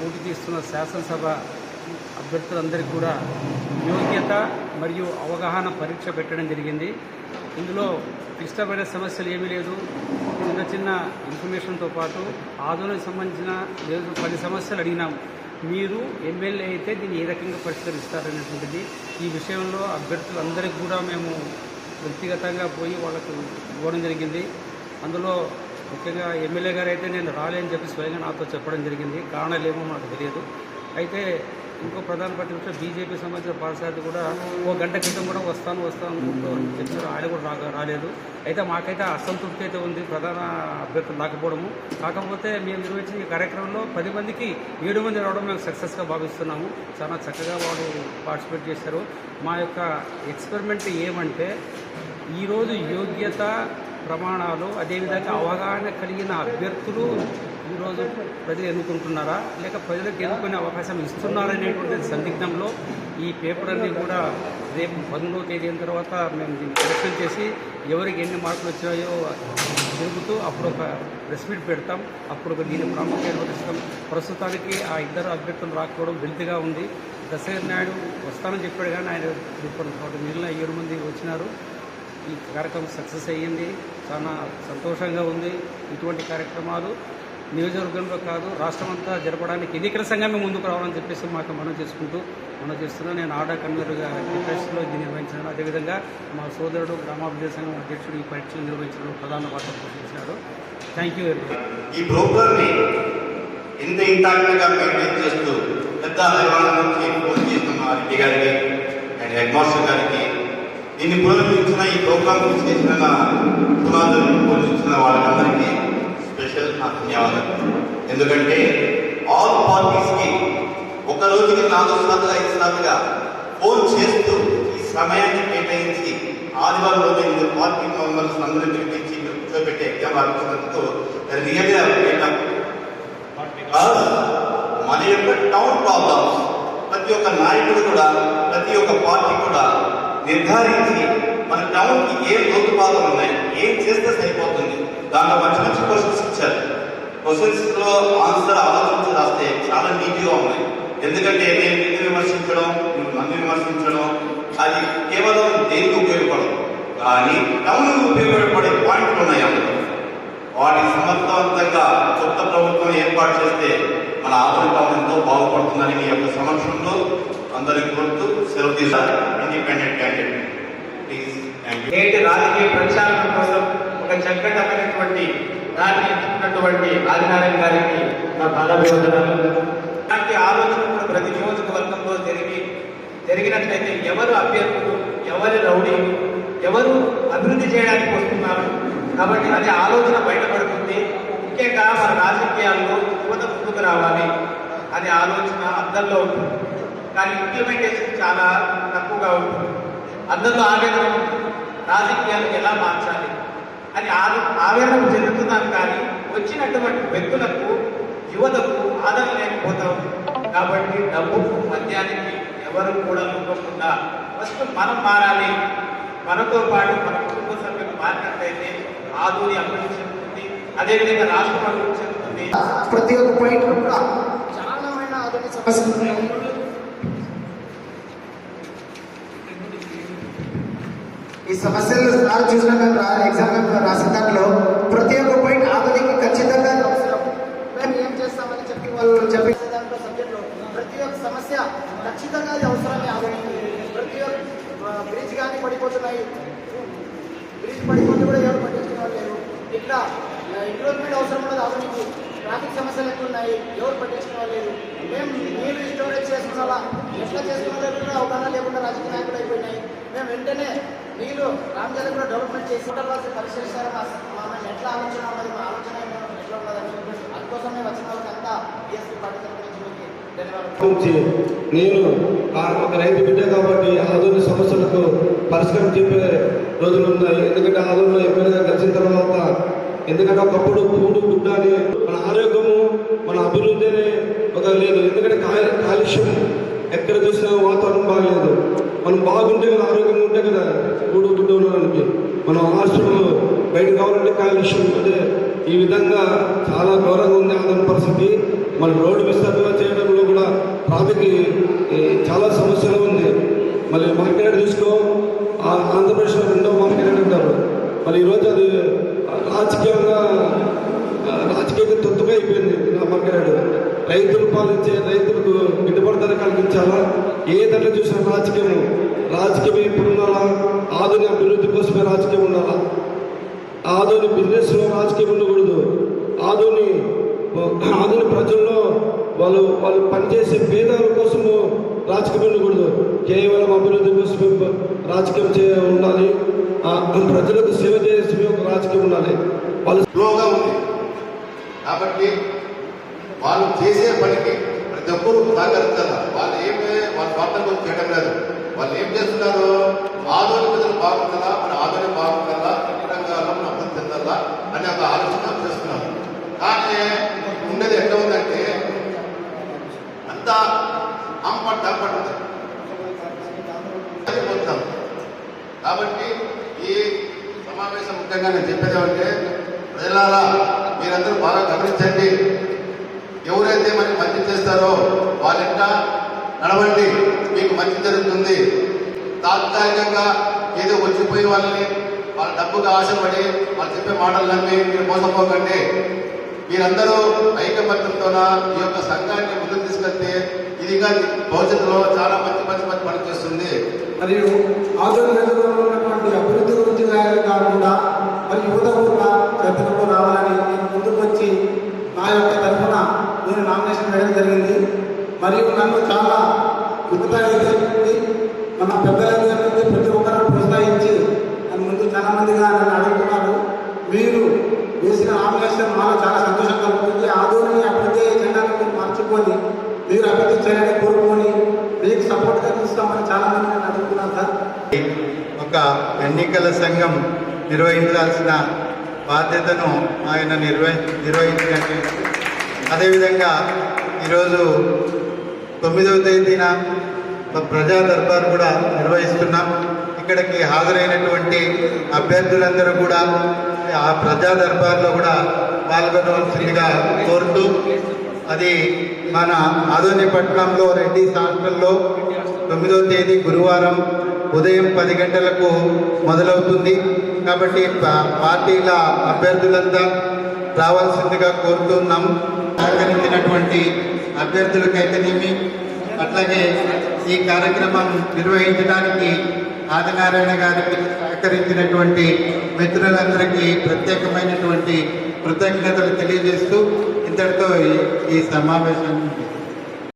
పోటీ చేస్తున్న శాసనసభ అభ్యర్థులందరికీ కూడా యోగ్యత మరియు అవగాహన పరీక్ష పెట్టడం జరిగింది. ఇందులో క్లిష్టమైన సమస్యలు ఏమీ లేదు. చిన్న చిన్న ఇన్ఫర్మేషన్తో పాటు ఆధునిక సంబంధించిన లేదు పది సమస్యలు అడిగినాం. మీరు ఎమ్మెల్యే అయితే దీన్ని ఏ రకంగా పరిష్కరిస్తారనేటువంటిది ఈ విషయంలో అభ్యర్థులందరికీ కూడా మేము వ్యక్తిగతంగా పోయి వాళ్ళకు ఇవ్వడం జరిగింది. అందులో ముఖ్యంగా ఎమ్మెల్యే గారు అయితే నేను రాలేని చెప్పి స్వయంగా నాతో చెప్పడం జరిగింది. కారణాలు ఏమో మాకు తెలియదు. అయితే ఇంకో ప్రధాన ప్రతిపక్ష బీజేపీ సంబంధించిన పార్టీ కూడా ఓ గంట క్రితం కూడా వస్తాను వస్తాను అని చెప్పారు ఆయన కూడా రా రాలేదు. అయితే మాకైతే అసంతృప్తి అయితే ఉంది ప్రధాన అభ్యర్థులు రాకపోవడము. కాకపోతే మేము నిర్వహించిన ఈ కార్యక్రమంలో పది మందికి ఏడు మంది రావడం మేము సక్సెస్గా భావిస్తున్నాము. చాలా చక్కగా వాళ్ళు పార్టిసిపేట్ చేశారు. మా యొక్క ఎక్స్పెరిమెంట్ ఏమంటే ఈరోజు యోగ్యత ప్రమాణాలు అదేవిధంగా అవగాహన కలిగిన అభ్యర్థులు ఈరోజు ప్రజలు ఎన్నుకుంటున్నారా? లేక ప్రజలకు ఎన్నుకునే అవకాశం ఇస్తున్నారనేటువంటి సందిగ్ధంలో ఈ పేపర్ అన్ని కూడా రేపు పదమూడవ తేదీ అయిన తర్వాత మేము దీన్ని కలెక్షన్ చేసి ఎవరికి ఎన్ని మార్కులు వచ్చాయో తిరుగుతూ అప్పుడు ఒక ప్రెస్ మీట్ పెడతాం. అప్పుడు ఒక దీని ప్రాముఖ్యత ఇస్తాం ప్రస్తుతానికి ఆ ఇద్దరు అభ్యర్థులు రాకపోవడం వెళ్తిగా ఉంది. దశరథ నాయుడు వస్తానని చెప్పాడు కానీ ఆయన ఇప్పుడు మిగిలిన ఏడు మంది వచ్చినారు. ఈ కార్యక్రమం సక్సెస్ అయ్యింది. చాలా సంతోషంగా ఉంది. ఇటువంటి కార్యక్రమాలు నియోజకవర్గంలో కాదు రాష్ట్రం అంతా జరపడానికి ఎన్నికల సంఘమే ముందుకు రావాలని చెప్పేసి మాకు మనం చేసుకుంటూ మనం చేస్తున్నాం. నేను ఆర్డర్ కన్వీనర్గా ఇంట్రెస్ట్లో దీన్ని నిర్వహించాను. అదేవిధంగా మా సోదరుడు గ్రామాభివృద్ధి సంఘం అధ్యక్షుడు ఈ పరీక్షలు నిర్వహించడం ప్రధాన పాత్ర పోషించినాడు థ్యాంక్ యూ వెరీ మచ్ ఈ ప్రోగ్రామ్ని ఇంత ఇంటాక్ట్ మెయింటైన్ చేస్తూ పెద్ద హైదరాబాద్ నుంచి ఫోన్ చేస్తున్న రెడ్డి గారికి అండ్ హెడ్ మాస్టర్ గారికి దీన్ని పునరుద్ధరించిన ఈ ప్రోగ్రామ్ చేసిన పునాదులను పోషించిన వాళ్ళందరికీ స్పెషల్ నా ధన్యవాదాలు. ఎందుకంటే ఆల్ పార్టీస్కి ఒక రోజుకి నాలుగు సార్లు ఐదు సార్లుగా ఫోన్ చేస్తూ ఈ సమయాన్ని కేటాయించి ఆదివారం రోజు ఎనిమిది పార్టీ మెంబర్స్ అందరినీ పిలిపించి ఇక్కడ కూర్చోబెట్టి ఎగ్జామ్ రాపించినందుకు రియల్గా మన యొక్క టౌన్ ప్రాబ్లమ్స్ ప్రతి ఒక్క నాయకుడు కూడా ప్రతి ఒక్క పార్టీ కూడా నిర్ధారించి మన టౌన్ ఏం ఏ లోతుపాతలు ఉన్నాయి ఏం చేస్తే సరిపోతుంది దాంట్లో మంచి మంచి క్వశ్చన్స్ ఇచ్చారు. క్వశ్చన్స్లో ఆన్సర్ ఆలోచించి రాస్తే చాలా నీట్గా ఉన్నాయి. ఎందుకంటే నేను నిన్ను విమర్శించడం మంది నన్ను విమర్శించడం అది కేవలం దేనికి ఉపయోగపడదు. కానీ టౌన్ ఉపయోగపడే పాయింట్లు ఉన్నాయి అందులో. వాటిని సమర్థవంతంగా కొత్త ప్రభుత్వం ఏర్పాటు చేస్తే మన ఆధునిక టౌన్ ఎంతో బాగుపడుతుందని మీ యొక్క సమక్షంలో అందరికి కోరుతూ సెలవు తీసారు ఇండిపెండెంట్ క్యాండిడేట్ ప్లీజ్ నేటి రాజకీయ ప్రక్షాళన కోసం ఒక చక్కటమైనటువంటి దాన్ని ఎంచుకున్నటువంటి ఆదినారాయణ గారికి నా పాదాభివందనాలు. ఇలాంటి ఆలోచన కూడా ప్రతి నియోజకవర్గంలో జరిగి జరిగినట్లయితే ఎవరు అభ్యర్థులు ఎవరు రౌడీ ఎవరు అభివృద్ధి చేయడానికి వస్తున్నారు? కాబట్టి అది ఆలోచన బయటపడుతుంది. ముఖ్యంగా మన రాజకీయాల్లో యువత ముందుకు రావాలి. అనే ఆలోచన అందరిలో ఉంటుంది కానీ ఇంప్లిమెంటేషన్ చాలా తక్కువగా ఉంటుంది. అందరూ ఆవేదన రాజకీయాలు ఎలా మార్చాలి అని ఆవేదన చెందుతున్నాం కానీ వచ్చినటువంటి వ్యక్తులకు యువతకు ఆదరణ లేకపోతాం. కాబట్టి డబ్బుకు మద్యానికి ఎవరు కూడా ఉండకుండా ఫస్ట్ మనం మారాలి. మనతో పాటు మన కుటుంబ సభ్యులు మారినట్లయితే ఆధుని అభివృద్ధి చెందుతుంది. అదేవిధంగా రాష్ట్రం అభివృద్ధి చెందుతుంది. ప్రతి ఒక్క పాయింట్ కూడా చాలామైన ఆధునిక సమస్యలు ఉన్నాయి ఈ సమస్యలు సార్ చూసిన రా- ఎగ్జామ్ రాసిన దాంట్లో ప్రతి ఒక్క పాయింట్ ఆధునిక ఖచ్చితంగా అవసరం మేము ఏం చేస్తామని చెప్పి వాళ్ళు చెప్పి దాంట్లో సబ్జెక్ట్లో ప్రతి ఒక్క సమస్య ఖచ్చితంగా అది అవసరమే ఆధునిక ప్రతి ఒక్క బ్రిడ్జ్ కానీ పడిపోతున్నాయి. బ్రిడ్జ్ పడిపోతే కూడా ఎవరు పట్టించుకునే లేరు. ఇట్లా ఇంప్రూవ్మెంట్ అవసరం ఉన్నది ఆధునిక ట్రాఫిక్ సమస్యలు ఎక్కువ ఉన్నాయి ఎవరు పట్టించుకునే లేదు మేము నీళ్ళు స్టోరేజ్ చేసుకున్నావా ఎట్లా చేసుకున్నా కూడా అవగాహన లేకుండా రాజకీయ నాయకులు అయిపోయినాయి. మేము వెంటనే వీళ్ళు రామజల కూడా డెవలప్మెంట్ చేసి హోటల్ వాళ్ళు పరిశీలిస్తారు. మా ఎట్లా ఆలోచన ఉన్నది మా ఆలోచన ఏమో ఎట్లా ఉన్నదని అందుకోసమే వచ్చిన వాళ్ళకంతా బీఎస్పీ పార్టీ తరఫు నేను ఒక రైతు బిడ్డ కాబట్టి ఆధునిక సమస్యలకు పరిష్కారం చెప్పే రోజులు ఉన్నాయి. ఎందుకంటే ఆధునిక ఎమ్మెల్యేగా గడిచిన తర్వాత ఎందుకంటే ఒకప్పుడు పూడు గుడ్డ అని మన ఆరోగ్యము మన అభివృద్ధి అనే ఒక లేదు. ఎందుకంటే కాలుష్యం ఎక్కడ చూసినా వాతావరణం బాగలేదు. మనం బాగుంటే కదా ఆరోగ్యంగా ఉంటే కదా కూడు గుడ్డ ఉండడానికి మనం హాస్పిటల్ బయట కావాలంటే కాలుష్యం. అంటే ఈ విధంగా చాలా ఘోరంగా ఉంది ఆదరణ పరిస్థితి. మన రోడ్డు విస్తరణ చేయడం ట్రాఫిక్ ఈ, చాలా సమస్యలు ఉంది. మళ్ళీ మార్కెట్ చూసుకో ఆంధ్రప్రదేశ్లో రెండో మార్కెట్ అంటారు. మరి ఈరోజు అది రాజకీయంగా రాజకీయంగా తొత్తుగా అయిపోయింది ఆ మార్కెట్ రైతులు పాలించే రైతులకు గిట్టుబాటు ధర కల్పించాలా? ఏ దాంట్లో చూసినా రాజకీయం రాజకీయం ఇప్పుడు ఉండాలా ఆధునిక అభివృద్ధి కోసమే రాజకీయం ఉండాలా? ఆధుని బిజినెస్లో రాజకీయం ఉండకూడదు. ఆధుని ఆధుని ప్రజల్లో వాళ్ళు వాళ్ళు పనిచేసే పేదల కోసము రాజకీయం ఉండకూడదు. కేవలం అభివృద్ధి కోసమే రాజకీయం చే ఉండాలి. ప్రజలకు సేవ చేసే ఒక రాజకీయం ఉండాలి. వాళ్ళు స్లోగా ఉంది. కాబట్టి వాళ్ళు చేసే పనికి ప్రతి ఒక్కరూ సహకరించాలి వాళ్ళు ఏమి వాళ్ళ స్వార్థం కోసం చేయడం లేదు. వాళ్ళు ఏం చేస్తున్నారు ఆధునికతలు బాగుంటుందా? మన ఆధునిక బాగుంటుందా? అన్ని రంగాల్లో మనం అభివృద్ధి చెందాలా అనే ఒక ఆలోచన చేస్తున్నారు. కానీ ఉండేది ఎట్లా ఉందంటే అంతా అంపట్ అంపట్ ఉంది. కాబట్టి ఈ సమావేశం ముఖ్యంగా నేను చెప్పేది ఏమంటే ప్రజలారా మీరందరూ బాగా గమనించండి. ఎవరైతే మనకి మంచి చేస్తారో వాళ్ళంట నడవండి. మీకు మంచి జరుగుతుంది. తాత్కాలికంగా ఏదో వచ్చిపోయిన వాళ్ళని వాళ్ళ డబ్బుగా ఆశపడి వాళ్ళు చెప్పే మాటలు నమ్మి మీరు మోసపోకండి. మీరందరూ ఐకమత్యంతోన ఈ యొక్క సంఘాన్ని ముందుకు తీసుకెళ్తే ఇదిగా భవిష్యత్తులో చాలా మంచి మంచి మంచి పని చేస్తుంది. మరియు ఆధునిక ఉన్నటువంటి అభివృద్ధి గురించి కాకుండా మరి యువత కూడా చర్చలో రావాలని నేను ముందుకు వచ్చి నా యొక్క తరఫున నేను నామినేషన్ వేయడం జరిగింది. మరియు నన్ను చాలా యువత మన మన పెద్దలైతే ప్రతి ఒక్కరు ప్రోత్సహించి నన్ను ముందు చాలా మందిగా నన్ను అడుగుతున్నారు. మీరు వేసిన నామినేషన్ మాకు చాలా సంతోషం కలుగుతుంది. ఆదోని అభివృద్ధి చేయడానికి మీరు మార్చుకొని మీరు అభివృద్ధి చేయాలని కోరుకొని మీకు సపోర్ట్గా చూస్తామని చాలా మంది నన్ను అడుగుతున్నారు సార్. ఒక ఎన్నికల సంఘం నిర్వహించాల్సిన బాధ్యతను ఆయన నిర్వహి నిర్వహించినట్టు అదేవిధంగా ఈరోజు తొమ్మిదవ తేదీన ప్రజా దర్బార్ కూడా నిర్వహిస్తున్నాం. ఇక్కడికి హాజరైనటువంటి అభ్యర్థులందరూ కూడా ఆ ప్రజా దర్బార్లో కూడా పాల్గొనవలసిందిగా కోరుతూ అది మన ఆధునిపట్నంలో రెడ్డి హాస్టల్లో తొమ్మిదో తేదీ గురువారం ఉదయం పది గంటలకు మొదలవుతుంది. కాబట్టి పార్టీల అభ్యర్థులంతా రావాల్సిందిగా కోరుతున్నాం. సహకరించినటువంటి అభ్యర్థులకైతేనేమి అట్లాగే ఈ కార్యక్రమం నిర్వహించడానికి ఆదినారాయణ గారికి సహకరించినటువంటి మిత్రులందరికీ ప్రత్యేకమైనటువంటి కృతజ్ఞతలు తెలియజేస్తూ ఇంతటితో ఈ- ఈ సమావేశం